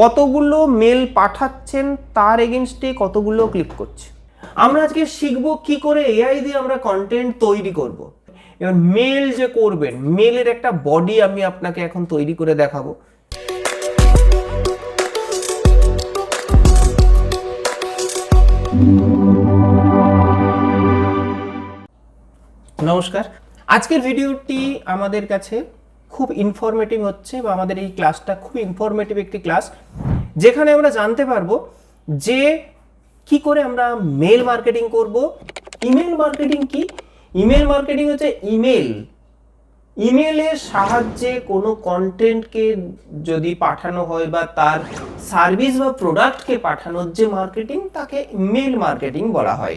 কতগুলো মেল পাঠাচ্ছেন তার এগেনস্টে কতগুলো ক্লিক করছে? আমরা আজকে শিখব কি করে এআই দিয়ে আমরা কন্টেন্ট তৈরি করব। এবার মেল যে করবেন মেলের একটা বডি আমি আপনাকে এখন তৈরি করে দেখাবো। নমস্কার। আজকের ভিডিওটি আমাদের কাছে খুব ইনফরমেটিভ হচ্ছে বা আমাদের এই ক্লাসটা খুব ইনফরমেটিভ একটি ক্লাস যেখানে আমরা জানতে পারব যে কি করে আমরা মেল মার্কেটিং করব। ইমেল মার্কেটিং কি? ইমেল মার্কেটিং হচ্ছে ইমেল ইমেলের সাহায্যে কোনো কন্টেন্টকে যদি পাঠানো হয় বা তার সার্ভিস বা প্রোডাক্টকে পাঠানোর যে মার্কেটিং তাকে ইমেল মার্কেটিং বলা হয়।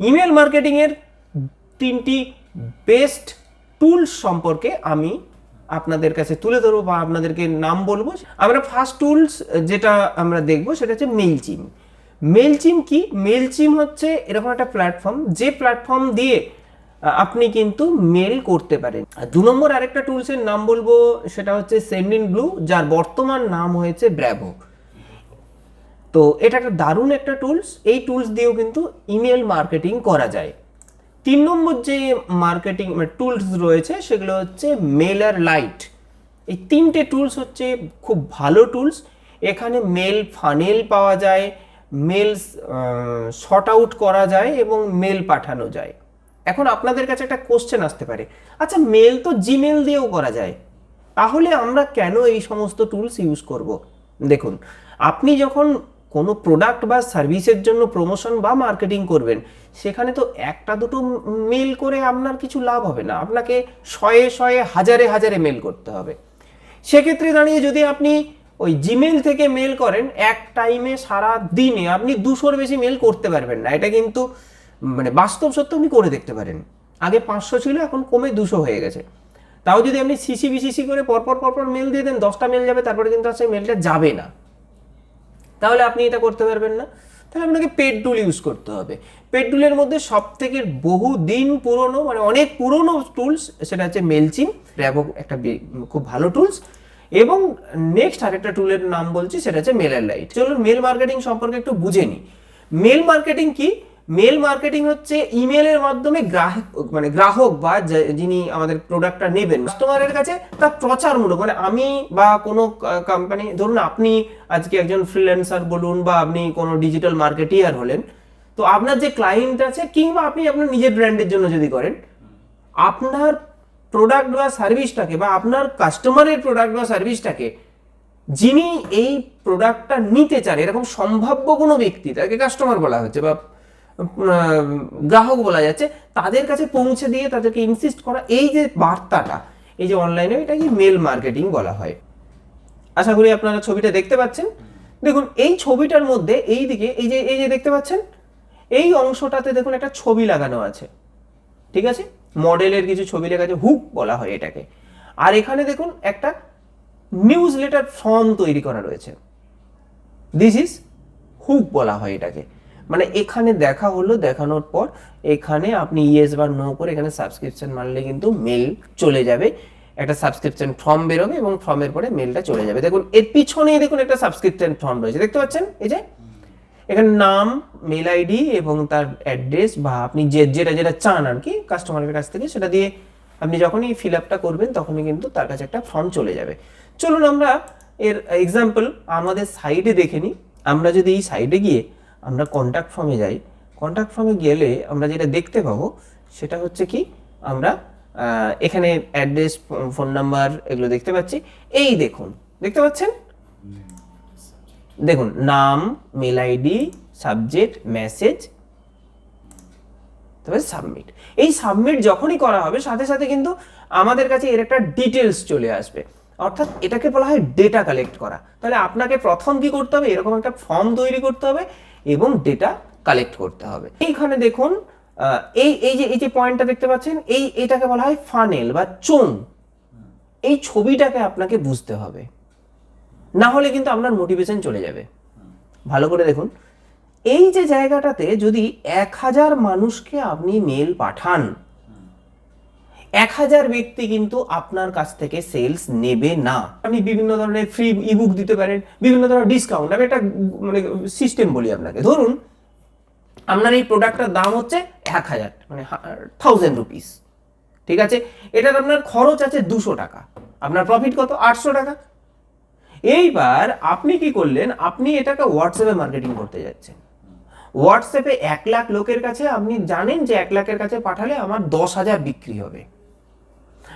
ইমেল মার্কেটিং এর তিনটি বেস্ট টুলস সম্পর্কে আমি আপনাদের কাছে তুলে ধরবো বা আপনাদেরকে নাম বলব। আমরা ফার্স্ট টুলস যেটা আমরা দেখব সেটা হচ্ছে মেলচিম মেলচিম কি? মেলচিম হচ্ছে এরকম একটা প্ল্যাটফর্ম যে প্ল্যাটফর্ম দিয়ে আপনি কিন্তু মেল করতে পারেন। দু নম্বর আরেকটা টুলসের নাম বলব, সেটা হচ্ছে সেন্ডিন ব্লু যার বর্তমান নাম হয়েছে ব্র্যাভো তো এটা একটা দারুণ একটা টুলস এই টুলস দিয়েও কিন্তু ইমেল মার্কেটিং করা যায়। তিন নম্বর যে মার্কেটিং টুলস রয়েছে, সেগুলো হচ্ছে মেলার লাইট এই তিনটে টুলস হচ্ছে খুব ভালো টুলস এখানে মেল ফানেল পাওয়া যায় মেল শর্ট আউট করা যায় এবং মেল পাঠানো যায়। এখন আপনাদের কাছে একটা কোশ্চেন আসতে পারে। আচ্ছা মেল তো জিমেল দিয়েও করা যায়। তাহলে আমরা কেন এই সমস্ত টুলস ইউজ করব? দেখুন, আপনি যখন কোনো প্রোডাক্ট বা সার্ভিসের জন্য প্রমোশন বা মার্কেটিং করবেন, সেখানে তো একটা দুটো মেল করে আপনার কিছু লাভ হবে না। আপনাকে শয়ে শয়ে হাজারে হাজারে মেল করতে হবে। সেক্ষেত্রে দাঁড়িয়ে যদি আপনি ওই জিমেল থেকে মেল করেন, এক টাইমে সারা দিনে আপনি দুশোর বেশি মেল করতে পারবেন না। এটা কিন্তু মানে বাস্তব সত্য আপনি করে দেখতে পারেন। আগে পাঁচশো ছিল, এখন কমে দুশো হয়ে গেছে। তাও যদি আপনি সিসি বিসিসি করে পরপর পরপর মেল দিয়ে দেন, দশটা মেল যাবে, তারপরে কিন্তু আর সেই মেলটা যাবে না। তাহলে আপনি এটা করতে পারবেন না। তাহলে আপনাকে পেট ডুল ইউজ করতে হবে। পেট ডুলের মধ্যে সব থেকে বহু দিন পুরনো মানে অনেক পুরনো টুলস সেটা হচ্ছে মেলচিম র্যাবো একটা খুব ভালো টুলস এবং নেক্সট আরেকটা টুলের নাম বলছি, সেটা হচ্ছে মেলার লাইট চলুন মেল মার্কেটিং সম্পর্কে একটু বুঝে নিই। মেল মার্কেটিং কি? মেল মার্কেটিং হচ্ছে ইমেলের মাধ্যমে গ্রাহক মানে গ্রাহক বা যিনি আমাদের প্রোডাক্টটা নেবেন কাস্টমারের কাছে তার প্রচারমূলক মানে আমি বা কোনো কোম্পানি ধরুন আপনি আজকে একজন ফ্রিল্যান্সার বলুন বা আপনি কোনো ডিজিটাল মার্কেটিয়ার হলেন, তো আপনার যে ক্লায়েন্ট আছে কিংবা আপনি আপনার নিজের ব্র্যান্ডের জন্য যদি করেন, আপনার প্রোডাক্ট বা সার্ভিসটাকে বা আপনার কাস্টমারের প্রোডাক্ট বা সার্ভিসটাকে যিনি এই প্রোডাক্টটা নিতে চান, এরকম সম্ভাব্য কোনো ব্যক্তি, তাকে কাস্টমার বলা হচ্ছে বা গ্রাহক বলা যাচ্ছে, তাদের কাছে পৌঁছে দিয়ে তাদেরকে ইনসিস্ট করা এই যে বার্তাটা, এই যে অনলাইনে এটাকে মেল মার্কেটিং বলা হয়। আশা করি আপনারা ছবিটা দেখতে পাচ্ছেন। দেখুন, এই ছবিটার মধ্যে এই দিকে, এই যে এই যে দেখতে পাচ্ছেন, এই অংশটাতে দেখুন একটা ছবি লাগানো আছে। ঠিক আছে? মডেলের কিছু ছবি লেখা আছে, হুক বলা হয় এটাকে। আর এখানে দেখুন একটা নিউজ লেটার ফর্ম তৈরি করা রয়েছে। দিস ইজ হুক বলা হয় এটাকে। মানে এখানে দেখা হলো, দেখানোর পর এখানে আপনি ইয়েস বা নো করে এখানে সাবস্ক্রিপশন মারলে কিন্তু মেল চলে যাবে। একটা সাবস্ক্রিপশন ফর্ম বেরোবে এবং ফর্মের পরে মেলটা চলে যাবে। দেখুন, এর পিছনেই দেখুন একটা সাবস্ক্রিপশন ফর্ম রয়েছে। দেখতে পাচ্ছেন? এই যে এখানে নাম মেল আইডি এবং তার অ্যাড্রেস বা আপনি যে, যেটা যেটা চান আর কি কাস্টমারের কাছ থেকে, সেটা দিয়ে আপনি যখনই ফিল আপটা করবেন, তখনই কিন্তু তার কাছে একটা ফর্ম চলে যাবে। চলুন আমরা এর এক্সাম্পল আমাদের সাইডে দেখে নিই। আমরা যদি এই সাইডে গিয়ে আমরা কন্ট্যাক্ট ফর্মে যাই। কন্ট্যাক্ট ফর্মে গেলে আমরা যেটা দেখতে পাবো, সেটা হচ্ছে কি, আমরা এখানে অ্যাড্রেস ফোন নাম্বার এগুলো দেখতে পাচ্ছি। এই দেখুন, দেখতে পাচ্ছেন? দেখুন, নাম মেল আইডি সাবজেক্ট মেসেজ তবে সাবমিট এই সাবমিট যখনই করা হবে, সাথে সাথে কিন্তু আমাদের কাছে এর একটা ডিটেলস চলে আসবে। অর্থাৎ এটাকে বলা হয় ডেটা কালেক্ট করা। তাহলে আপনাকে প্রথম কি করতে হবে? এরকম একটা ফর্ম তৈরি করতে হবে। এবং ডেটা কালেক্ট করতে হবে। এইখানে দেখুন এই এই যে এই যে পয়েন্টটা দেখতে পাচ্ছেন, এই, এটাকে বলা হয় ফানেল বা চোং এই ছবিটাকে আপনাকে বুঝতে হবে। না হলে কিন্তু আপনার মোটিভেশন চলে যাবে। ভালো করে দেখুন। এই যে জায়গাটাতে যদি এক হাজার মানুষকে আপনি মেল পাঠান এক হাজার ব্যক্তি কিন্তু আপনার কাছ থেকে সেলস নেবে না। আপনি বিভিন্ন ধরনের ফ্রি ইবুক দিতে পারেন, বিভিন্ন ধরনের ডিসকাউন্ট আমি একটা মানে সিস্টেম বলি আপনাকে। ধরুন, আপনার এই প্রোডাক্টটার দাম হচ্ছে এক হাজার মানে থাউজেন্ড রুপিস ঠিক আছে? এটার আপনার খরচ আছে দুশো টাকা। আপনার প্রফিট কত? আটশো টাকা। এইবার আপনি কি করলেন? আপনি এটাকে হোয়াটসঅ্যাপে মার্কেটিং করতে যাচ্ছেন। হোয়াটসঅ্যাপে এক লাখ লোকের কাছে আপনি জানেন যে এক লাখের কাছে পাঠালে আমার দশ হাজার বিক্রি হবে।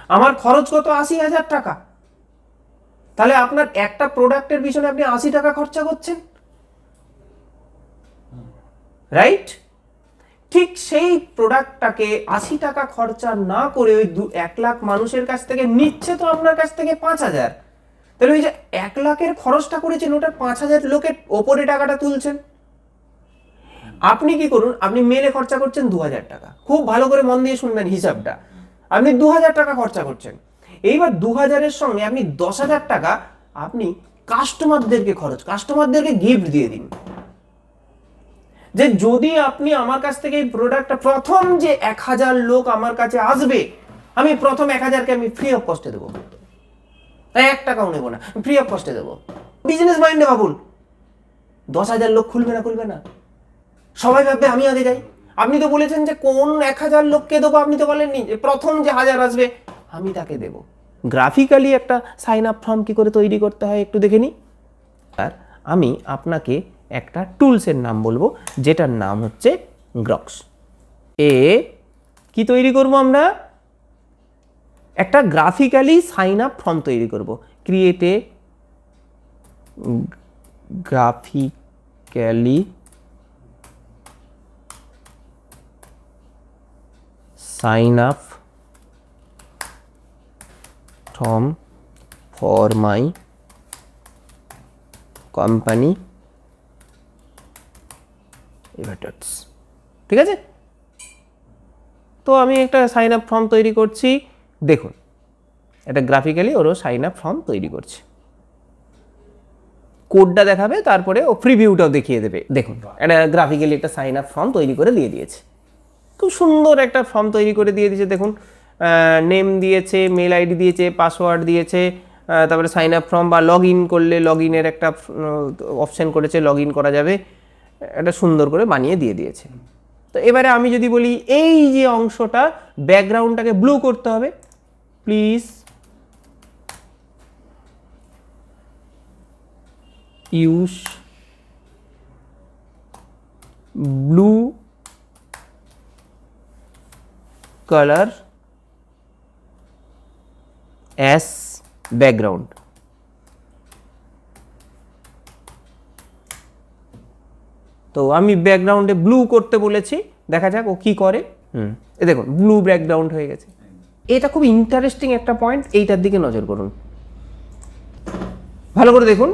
আমার খরচ কত? আশি হাজার টাকা। তাহলে আপনার একটা প্রোডাক্টের পিছনে আপনি আশি টাকা খরচা করছেন। রাইট ঠিক সেই প্রোডাক্টটাকে আশি টাকা খরচা না করে ওই দু এক লাখ মানুষের কাছ থেকে নিচ্ছে তো আপনার কাছ থেকে পাঁচ হাজার। তাহলে ওই যে এক লাখের খরচটা করেছেন, ওটা পাঁচ হাজার লোকের ওপরে টাকাটা তুলছেন। আপনি কি করুন, আপনি মেলে খরচা করছেন দু হাজার টাকা। খুব ভালো করে মন দিয়ে শুনবেন হিসাবটা। আপনি দু হাজার টাকা খরচা করছেন। এইবার দু হাজারের সঙ্গে আপনি দশ হাজার টাকা আপনি কাস্টমারদেরকে খরচ কাস্টমারদেরকে গিফট দিয়ে দিন। যে যদি আপনি আমার কাছ থেকে এই প্রোডাক্টটা প্রথম যে এক হাজার লোক আমার কাছে আসবে, আমি প্রথম এক হাজারকে আমি ফ্রি অফ কস্টে দেবো। এক টাকাও নেব না ফ্রি অফ কস্টে দেবো। বিজনেস মাইন্ডে ভাবুন দশ হাজার লোক খুলবে না খুলবে না। সবাই ভাববে আমি আগে যাই। আপনি তো বলেছেন যে কোন এক হাজার লোককে দেবো, আপনি তো বলেননি যে প্রথম যে হাজার আসবে, আমি তাকে দেব। গ্রাফিক্যালি একটা সাইন আপ ফর্ম কি করে তৈরি করতে হয় একটু দেখে নিই। আর আমি আপনাকে একটা টুলসের নাম বলব, যেটার নাম হচ্ছে গ্রক্স এ, কি তৈরি করব আমরা? একটা গ্রাফিক্যালি সাইন আপ ফর্ম তৈরি করব। ক্রিয়েটে graphically sign up from for my company এভার্টার্স ঠিক আছে? তো আমি একটা সাইন আপ ফর্ম তৈরি করছি। দেখুন, এটা গ্রাফিক্যালি ওরও সাইন আপ ফর্ম তৈরি করছে। কোডটা দেখাবে, তারপরে ও প্রিভিউটাও দেখিয়ে দেবে। দেখুন একটা গ্রাফিক্যালি একটা সাইন আপ ফর্ম তৈরি করে দিয়ে দিয়েছে। সুন্দর একটা ফর্ম তৈরি করে দিয়ে দিয়েছে। দেখুন নেম দিয়েছে মেল আইডি দিয়েছে পাসওয়ার্ড দিয়েছে তারপরে সাইন আপ ফর্ম বা লগ ইন করলে লগ ইনের একটা অপশান করেছে লগ ইন করা যাবে। এটা সুন্দর করে বানিয়ে দিয়ে দিয়েছে। তো এবারে আমি যদি বলি, এই যে অংশটা ব্যাকগ্রাউন্ডটাকে ব্লু করতে হবে। Please use blue color as background. তো আমি ব্যাকগ্রাউন্ডে ব্লু করতে বলেছি দেখা যাক ও কি করে। হুম। এ দেখুন ব্লু ব্যাকগ্রাউন্ড হয়ে গেছে। এটা খুব ইন্টারেস্টিং একটা পয়েন্ট এইটার দিকে নজর করুন। ভালো করে দেখুন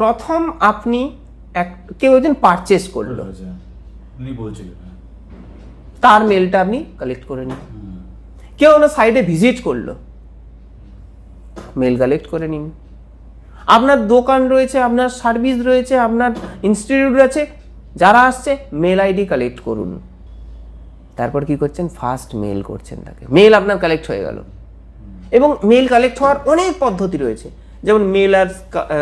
প্রথম আপনি এক কেউ একজন পারচেস করল হয়েছে উনি বলছিলেন হ্যাঁ। তার মেলটা আপনি কালেক্ট করে নিন কেউ ওনার সাইডে ভিজিট করল। মেল কালেক্ট করে নিন। আপনার দোকান রয়েছে, আপনার সার্ভিস রয়েছে, আপনার ইনস্টিটিউট আছে যারা আসছে মেল আইডি কালেক্ট করুন। তারপর কি করছেন? ফার্স্ট মেল করছেন তাকে। মেল আপনার কালেক্ট হয়ে গেল। এবং মেল কালেক্ট হওয়ার অনেক পদ্ধতি রয়েছে। যেমন মেল আর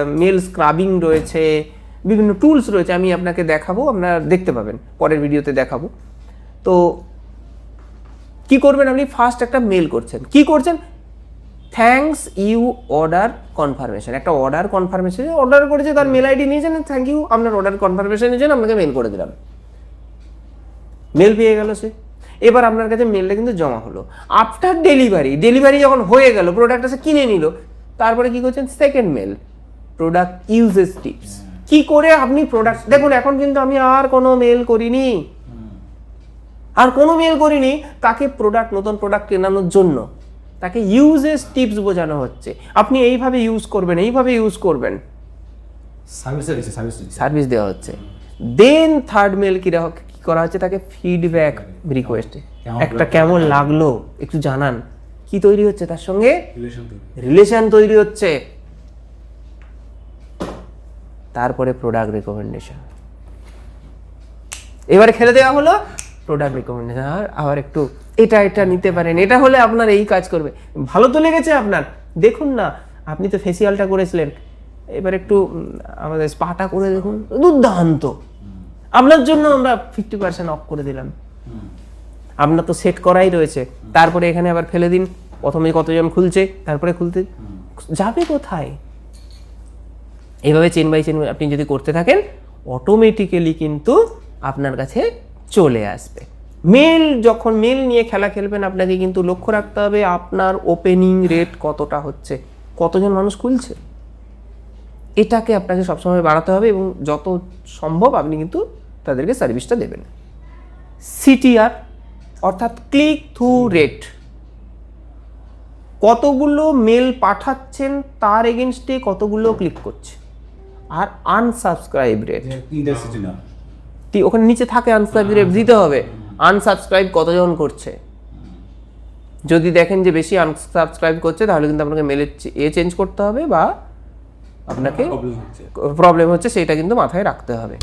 মেল স্ক্রাবিং রয়েছে, বিভিন্ন টুলস রয়েছে। আমি আপনাকে দেখাবো, আপনারা দেখতে পাবেন। পরের ভিডিওতে দেখাবো। তো কি করবেন আপনি? ফার্স্ট একটা মেল করছেন। কি করছেন? থ্যাঙ্কস ইউ অর্ডার কনফার্মেশন একটা অর্ডার কনফার্মেশন অর্ডার করেছে, তার মেল আইডি নিয়েছেন থ্যাংক ইউ আপনার অর্ডার কনফার্মেশনের জন্য আপনাকে মেল করে দিলাম। মেল পেয়ে গেল সে। এবার আপনার কাছে মেলটা কিন্তু জমা হলো। আফটার ডেলিভারি ডেলিভারি যখন হয়ে গেল প্রোডাক্টটা সে কিনে নিল, তারপরে কি করছেন? Second mail product uses tips কি করে আপনি প্রোডাক্ট দেখুন, এখন কিন্তু আমি আর কোনো মেল করিনি। আর কোনো মেল করিনি তাকে প্রোডাক্ট নতুন প্রোডাক্ট কেনানোর জন্য। তাকে ইউজেস টিপস বোঝানো হচ্ছে। আপনি এইভাবে ইউজ করবেন এইভাবে ইউজ করবেন। সার্ভিস দেওয়া হচ্ছে। দেন থার্ড মেল কি কি করা হচ্ছে তাকে ফিডব্যাক রিকোয়েস্ট একটা কেমন লাগল? একটু জানান। কি তৈরি হচ্ছে তার সঙ্গে? রিলেশন তৈরি। হচ্ছে। তারপরে প্রোডাক্ট রেকমেন্ডেশন এবারে খেলে দেওয়া হলো। প্রোডাক্ট রেকমেন্ডেশন আর আবার একটু এটা এটা নিতে পারেন। এটা হলে আপনার এই কাজ করবে। ভালো তো লেগেছে আপনার। দেখুন না, আপনি তো ফেসিয়ালটা করেছিলেন। এবার একটু আমাদের স্পাটা করে দেখুন। দুর্দান্ত। আপনার জন্য আমরা ফিফটি পার্সেন্ট অফ করে দিলাম। আপনার তো সেট করাই রয়েছে। তারপরে এখানে আবার ফেলে দিন। প্রথমে কতজন খুলছে, তারপরে খুলতে। যাবে কোথায়? এভাবে চেন বাই চেন আপনি যদি করতে থাকেন অটোমেটিক্যালি কিন্তু আপনার কাছে চলে আসবে। মেল, যখন মেল নিয়ে খেলা খেলবেন, আপনাকে কিন্তু লক্ষ্য রাখতে হবে আপনার ওপেনিং রেট কতটা হচ্ছে। কতজন মানুষ খুলছে? এটাকে আপনাকে সবসময় বাড়াতে হবে এবং যত সম্ভব আপনি কিন্তু তাদেরকে সার্ভিসটা দেবেন। সিটিআর অর্থাৎ ক্লিক থ্রু রেট কতগুলো মেল পাঠাচ্ছেন তার এগেনস্টে কতগুলো ক্লিক করছে। আর আনসাবস্ক্রাইব রেট ওখানে নিচে থাকে আনসাবস্ক্রাইব রেট দিতে হবে। আনসাবস্ক্রাইব কতজন করছে? যদি দেখেন যে বেশি আনসাবস্ক্রাইব করছে তাহলে কিন্তু আপনাকে মেলের এ চেঞ্জ করতে হবে বা আপনাকে প্রবলেম হচ্ছে সেটা কিন্তু মাথায় রাখতে হবে।